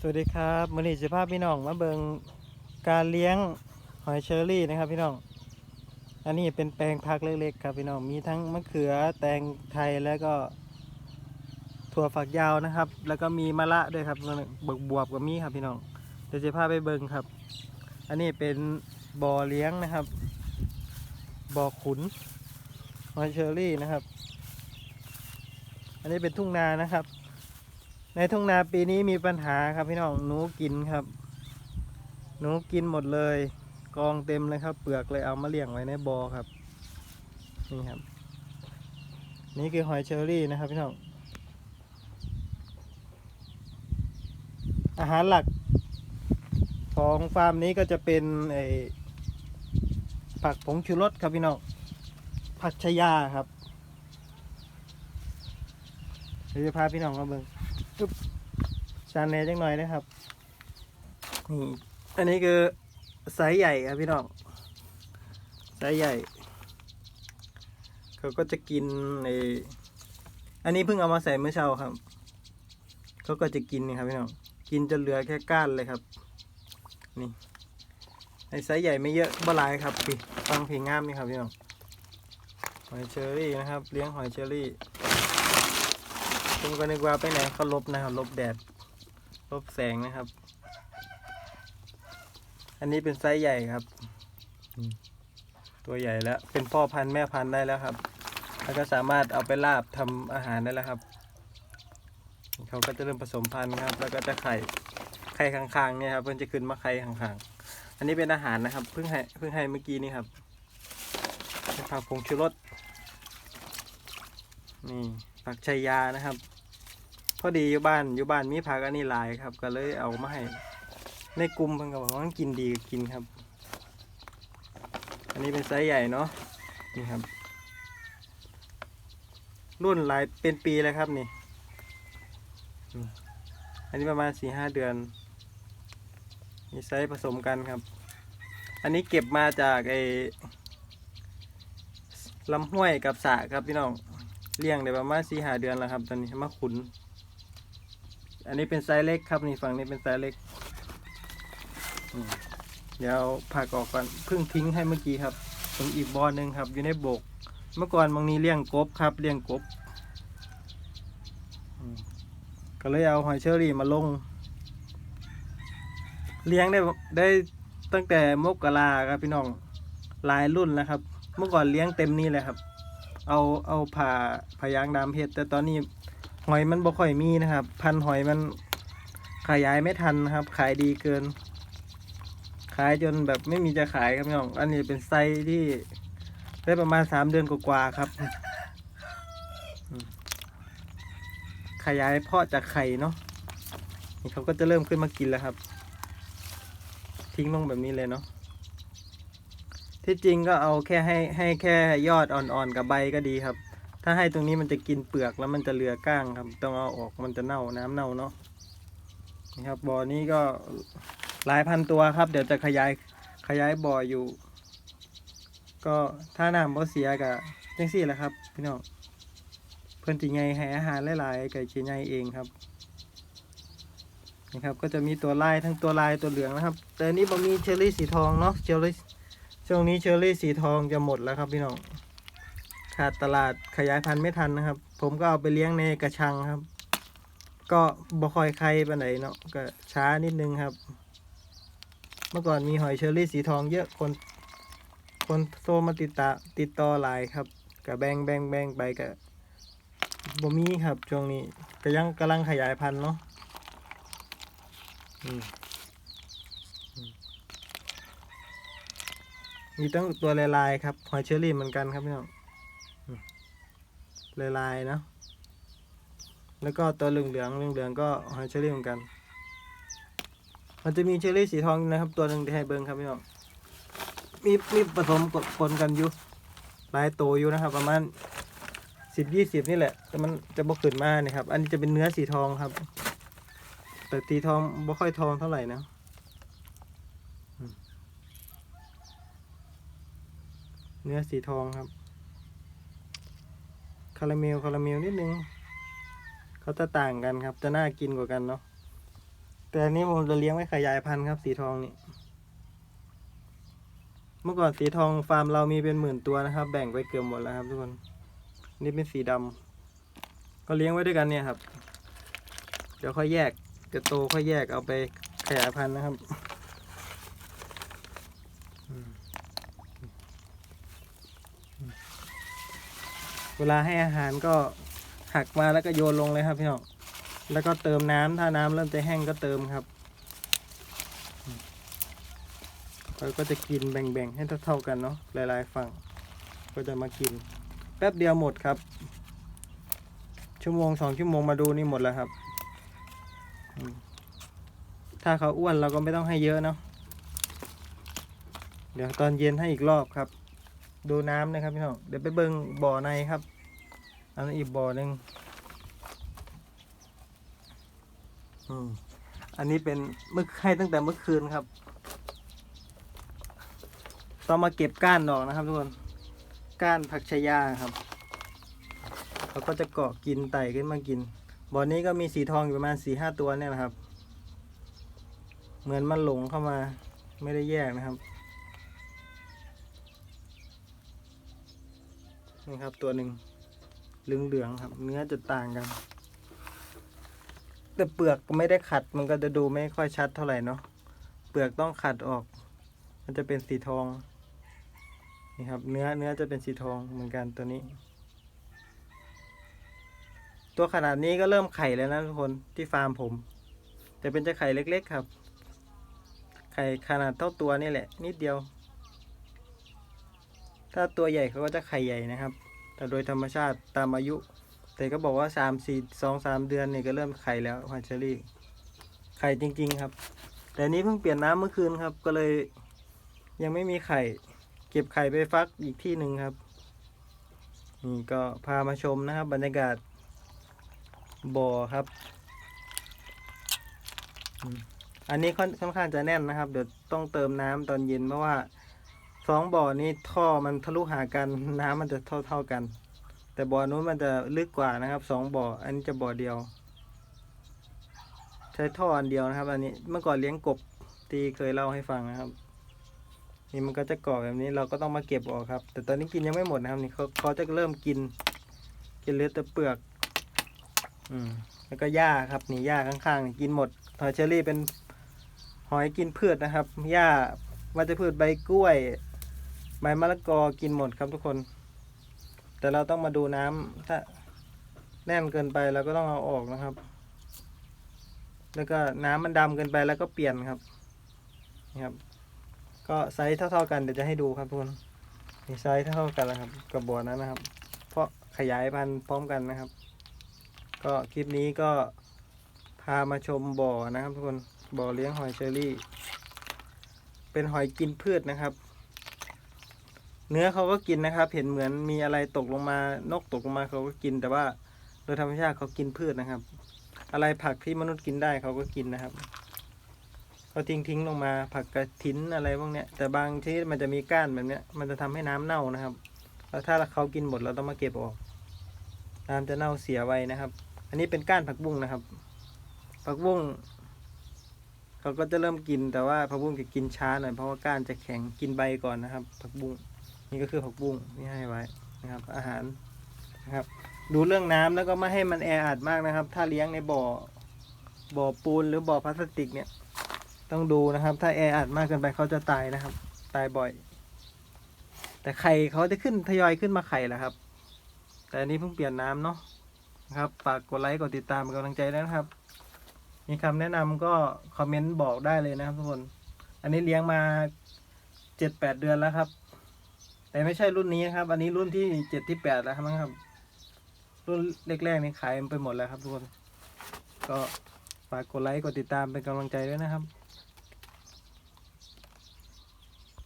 สวัสดีครับมือนี้จะพาพี่น้องมาเบิงการเลี้ยงหอยเชอรี่นะครับพี่น้อง อันนี้เป็นแปลงพักเล็กๆครับพี่น้องมีทั้งมะเขือแตงไทยแล้วก็ถั่วฝักยาวนะครับ แล้วก็มีมะระด้วยครับบวบบวบกับมีครับพี่น้องเดี๋ยวจะพาไปเบิงครับ อันนี้เป็นบ่อเลี้ยงนะครับบ่อขุนหอยเชอรี่นะครับ อันนี้เป็นทุ่งนานะครับ ในทุ่งนาปีนี้มีปัญหาครับพี่น้องหนูกินครับ หนูกินหมดเลย กองเต็มเลยครับ เปลือกเลยเอามาเลี้ยงไว้ในบอ่อครับ นี่ครับ นี่คือหอยเชอรี่นะครับพี่น้องอาหารหลักของฟาร์มนี้ก็จะเป็นไอผักผงชูรสครับพี่น้องผักชายาครับเดี๋ยวจะพาพี่น้องมาเบิ่ง ชานเนจังหน่อยนะครับนี่อันนี้คือไซส์ใหญ่ครับพี่น้องไซส์ใหญ่เขาก็จะกินในอันนี้เพิ่งเอามาใส่เมื่อเช้าครับเขาก็จะกินนี่ครับพี่น้องกินจนเหลือแค่ก้านเลยครับ นี่ไอไซส์ใหญ่ไม่เยอะบ่หลายครับพี่ฟังเพลงงามนี่ครับพี่น้องหอยเชอรี่นะครับ เลี้ยงหอยเชอรี่ ผมก็นึกว่าไปไหนเขาลบนะครับ ลบแดด ลบแสงนะครับ อันนี้เป็นไซส์ใหญ่ครับ ตัวใหญ่แล้ว เป็นพ่อพันธุ์แม่พันธุ์ได้แล้วครับ แล้วก็สามารถเอาไปลาบทำอาหารได้แล้วครับ เขาก็จะเริ่มผสมพันธุ์ครับ แล้วก็จะไข่ ไข่ข้างๆเนี่ยครับเพิ่นจะขึ้นมาไข่ข้างๆ อันนี้เป็นอาหารนะครับ เพิ่งให้เพิ่งให้เมื่อกี้นี่ครับผักผงชูรสนี่ ผักชายานะครับ พอดีอยู่บ้านอยู่บ้านมีผักอันนี้หลายครับ ก็เลยเอามาให้ในกลุ่มเพิ่นก็บอกว่ากินดีกินครับ อันนี้เป็นไซส์ใหญ่เนาะนี่ครับ รุ่นหลายเป็นปีแล้วครับนี่ อันนี้ประมาณสี่ห้าเดือน มีไซส์ผสมกันครับ อันนี้เก็บมาจากไอ้ลำห้วยกับสระครับพี่น้อง เลี้ยงได้ประมาณสี่หาเดือนแล้วครับ ตอนนี้มาขุน อันนี้เป็นไซส์เล็กครับนี่ฝั่งนี้เป็นไซส์เล็กเดี๋ยวผักออกก่อนเพิ่งทิ้งให้เมื่อกี้ครับตรงอีกบ่อหนึ่งครับ อยู่ในโบก เมื่อก่อนบางนี้เลี้ยงกบครับเลี้ยงกบก็เลยเอาหอยเชอรี่มาลง เลี้ยงได้ได้ตั้งแต่มกราครับพี่น้องหลายรุ่นแล้วครับ เมื่อก่อนเลี้ยงเต็มนี่เลยครับ เอาเอาผ่าผ่ายางดำเห็ด แต่ตอนนี้หอยมันบ่ค่อยมีนะครับ พันหอยมันขยายไม่ทันนะครับ ขายดีเกิน ขายจนแบบไม่มีจะขายครับพี่น้องอันนี้เป็นไซที่ได้ประมาณสามเดือนกว่าๆครับขยายเพาะจากไข่เนาะนี่เขาก็จะเริ่มขึ้นมากินแล้วครับ ทิ้งลงแบบนี้เลยเนาะ ที่จริงก็เอาแค่ให้ให้แค่ยอดอ่อนๆกับใบก็ดีครับ ถ้าให้ตรงนี้มันจะกินเปลือกแล้วมันจะเหลือก้างครับ ต้องเอาออกมันจะเน่าน้ำเน่าเนาะนี่ครับบ่อนี้ก็หลายพันตัวครับ เดี๋ยวจะขยายขยายบ่ออยู่ ก็ถ้าน้ำบ่เสียกับจังสี่แหละครับ พี่น้องเพื่อนจีไงให้อาหารหลายๆไก่จีไงเองครับนี่ครับก็จะมีตัวลายทั้งตัวลายตัวเหลืองนะครับ แต่อันนี้บ่มีเชอรี่สีทองเนาะเชอรี่ ช่วงนี้เชอร์รี่สีทองจะหมดแล้วครับพี่น้องขาดตลาดขยายพันธุ์ไม่ทันนะครับ ผมก็เอาไปเลี้ยงในกระชังครับ ก็บ่คอยใครไปไหนเนาะก็ช้านิดนึงครับ เมื่อก่อนมีหอยเชอร์รี่สีทองเยอะคน คนโทรมาติดตาติดต่อหลายครับกับแบงแบงแบงไปกับบ่มีครับช่วงนี้ก็ยังกำลังขยายพันธุ์เนาะอืม มีตั้งตัวลายลายๆครับหอยเชอรี่เหมือนกันครับพี่น้องลายลายๆนะแล้วก็ตัวเหลืองเหลืองเหลืองเหลืองก็หอยเชอรี่เหมือนกัน มันจะมีเชอรี่สีทองนะครับ ตัวหนึ่งที่ให้เบิ้งครับพี่น้องมีมีผสมปนกันอยู่หลายตัวอยู่นะครับ ประมาณสิบยี่สิบนี่แหละ แต่มันจะบกขึ้นมานี่ครับ อันนี้จะเป็นเนื้อสีทองครับ แต่สีทองบ่ค่อยทองเท่าไหร่นะ เนื้อสีทองครับ คาราเมลคาราเมลนิดนึงเขาจะต่างกันครับ จะน่ากินกว่ากันเนาะแต่อันนี้ผมจะเลี้ยงไว้ขยายพันธุ์ครับ สีทองนี่เมื่อก่อนสีทองฟาร์มเรามีเป็นหมื่นตัวนะครับ แบ่งไปเกือบหมดแล้วครับ ทุกคนนี่เป็นสีดำก็เลี้ยงไว้ด้วยกันเนี่ยครับ เดี๋ยวค่อยแยกจะโตค่อยแยกเอาไปขยายพันธุ์นะครับ เวลาให้อาหารก็หักมาแล้วก็โยนลงเลยครับพี่น้องแล้วก็เติมน้ำถ้าน้ำเริ่มจะแห้งก็เติมครับเราก็จะกินแบ่งๆให้เท่าๆกันเนาะหลายๆฝั่งก็จะมากิน แป๊บเดียวหมดครับ ชั่วโมงสองชั่วโมงมาดูนี่หมดแล้วครับ ถ้าเขาอ้วนเราก็ไม่ต้องให้เยอะเนาะเดี๋ยวตอนเย็นให้อีกรอบครับ ดูน้ำนะครับพี่น้องเดี๋ยวไปเบิ่งบ่อในครับ อันนั้อีกบ่อหนึ่งอืมอันนี้เป็นเมื่อให้ตั้งแต่เมื่อคืนครับต้องมาเก็บก้านดอกนะครับทุกคนก้านผักชายาครับเขาก็จะเกาะกินไต่ขึ้นมากินบ่อนี้ก็มีสีทองอยู่ประมาณสี่ห้าตัวเนี่ยนะครับ เหมือนมันหลงเข้ามาไม่ได้แยกนะครับ นี่ครับ ตัวหนึ่งเหลืองๆครับ เนื้อจะต่างกัน แต่เปลือกไม่ได้ขัดมันก็จะดูไม่ค่อยชัดเท่าไหร่เนาะเปลือกต้องขัดออก มันจะเป็นสีทองนี่ครับ เนื้อเนื้อจะเป็นสีทองเหมือนกันตัวนี้ ตัวขนาดนี้ก็เริ่มไข่แล้วนะทุกคนที่ฟาร์มผม แต่เป็นจะไข่เล็ก ๆ ครับ ไข่ขนาดเท่าตัวนี่แหละ นิดเดียว ถ้าตัวใหญ่เขาก็จะไข่ใหญ่นะครับ แต่โดยธรรมชาติตามอายุ แต่ก็บอกว่าสามสี่สองสามเดือนเนี่ยก็เริ่มไข่แล้วฮอนเชอรี่ ไข่จริง ๆ ครับ แต่นี้เพิ่งเปลี่ยนน้ำเมื่อคืนครับ ก็เลยยังไม่มีไข่ เก็บไข่ไปฟักอีกที่หนึ่งครับ นี่ก็พามาชมนะครับ บรรยากาศบ่อครับ อันนี้ค่อนค่อนข้างจะแน่นนะครับ เดี๋ยวต้องเติมน้ำตอนเย็นเพราะว่า สองบ่อนี้ท่อมันทะลุหากันน้ำมันจะเท่าเท่าๆกัน แต่บ่อนู้นมันจะลึกกว่านะครับสองบ่ออันนี้จะบ่อเดียว ใช้ท่ออันเดียวนะครับ อันนี้เมื่อก่อนเลี้ยงกบที่เคยเล่าให้ฟังนะครับนี่มันก็จะเกาะแบบนี้เราก็ต้องมาเก็บออกครับ แต่ตอนนี้กินยังไม่หมดนะครับนี่เขาเขาจะเริ่มกิน กินเลือดแต่เปลือก อืมแล้วก็หญ้าครับนี่หญ้าข้างๆกินหมดหอยเชอรี่เป็นหอยกินพืชนะครับหญ้าวัชพืชใบกล้วย ใบมะละกอกินหมดครับทุกคน แต่เราต้องมาดูน้ำถ้าแน่นเกินไปเราก็ต้องเอาออกนะครับ แล้วก็น้ำมันดำเกินไปแล้วก็เปลี่ยนครับนี่ครับ ก็ไซส์เท่า ๆกันเดี๋ยวจะให้ดูครับทุกคนนี่ไซส์เท่าๆกันแล้วครับกับบ่อนั้นนะครับ เพราะขยายพันธุ์พร้อมกันนะครับ ก็คลิปนี้ก็พามาชมบ่อนะครับทุกคนบ่อเลี้ยงหอยเชอรี่ เป็นหอยกินพืชนะครับ เนื้อเขาก็กินนะครับ เห็นเหมือนมีอะไรตกลงมานกตกลงมาเขาก็กิน แต่ว่าโดยธรรมชาติเขากินพืชนะครับ อะไรผักที่มนุษย์กินได้เขาก็กินนะครับเขาทิ้งทิ้งลงมาผักกระถินอะไรพวกเนี้ยแต่บางชนิดมันจะมีก้านแบบเนี้ย มันจะทำให้น้ำเน่านะครับแล้วถ้าเขากินหมดเราต้องมาเก็บออก น้ำจะเน่าเสียไวนะครับ อันนี้เป็นก้านผักบุ้งนะครับ ผักบุ้งเขาก็จะเริ่มกินแต่ว่าผักบุ้งจะกินช้าหน่อยเพราะว่าก้านจะแข็งกินใบก่อนนะครับ ผักบุ้ง นี่ก็คือผักบุ้งที่ให้ไว้นะครับ อาหารนะครับ ดูเรื่องน้ำแล้วก็ไม่ให้มันแออัดมากนะครับ ถ้าเลี้ยงในบ่อบ่อปูนหรือบ่อพลาสติกเนี่ย ต้องดูนะครับ ถ้าแออัดมากเกินไปเขาจะตายนะครับ ตายบ่อย แต่ไข่เขาจะขึ้นทยอยขึ้นมาไข่แหละครับ แต่อันนี้เพิ่งเปลี่ยนน้ำเนาะนะครับฝากกดไลค์กดติดตามเป็นกำลังใจด้วยนะครับ มีคำแนะนำก็คอมเมนต์บอกได้เลยนะครับทุกคน อันนี้เลี้ยงมาเจ็ดแปดเดือนแล้วครับ แต่ไม่ใช่รุ่นนี้นะครับ อันนี้รุ่นที่เจ็ดที่แปดแล้วครับมั้งครับ รุ่นแรกๆนี่ขายไปหมดแล้วครับทุกคน ก็ฝากกดไลค์กดติดตามเป็นกำลังใจด้วยนะครับ